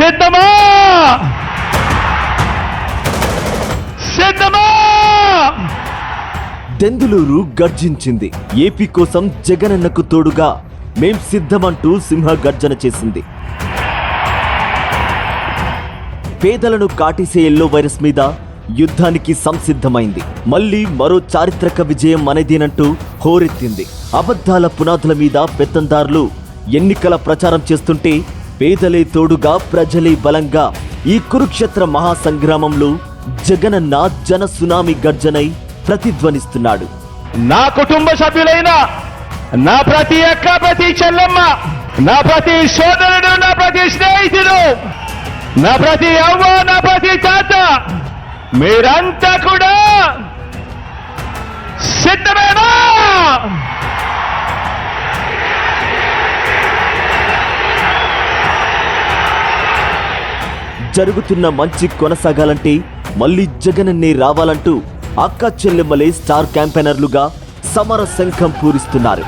సిద్ధమా? సిద్ధమా? దెందులూరు గర్జించింది. ఏపీ కోసం జగనన్నకు తోడుగా మేం సిద్ధమంటూ సింహ గర్జన చేసింది. పేదలను కాటేసే ఎల్లో వైరస్ మీద యుద్ధానికి సంసిద్ధమైంది. మళ్ళీ మరో చారిత్రక విజయం అనేదేనంటూ హోరెత్తింది. అబద్ధాల పునాదుల మీద పెత్తందారులు ఎన్నికల ప్రచారం చేస్తుంటే పేదలే తోడుగా ప్రజలే బలంగా ఈ కురుక్షేత్ర మహాసంగ్రామంలో జగనన్న జన సునామీ గర్జనై ప్రతిధ్వనిస్తున్నాడు. నా కుటుంబ సభ్యులైన నా ప్రతి అక్క ప్రతి చెల్లెమ్మ నా ప్రతి సోదరుడు నా ప్రతి స్నేహితుడు నా ప్రతి అవ్వ నా ప్రతి తాత మీరంతా కూడా జరుగుతున్న మంచి కొనసాగాలంటే మళ్ళీ జగనన్నే రావాలంటూ అక్క చెల్లెమ్మలే స్టార్ క్యాంపెయినర్లుగా సమర శంఖం పూరిస్తున్నారు.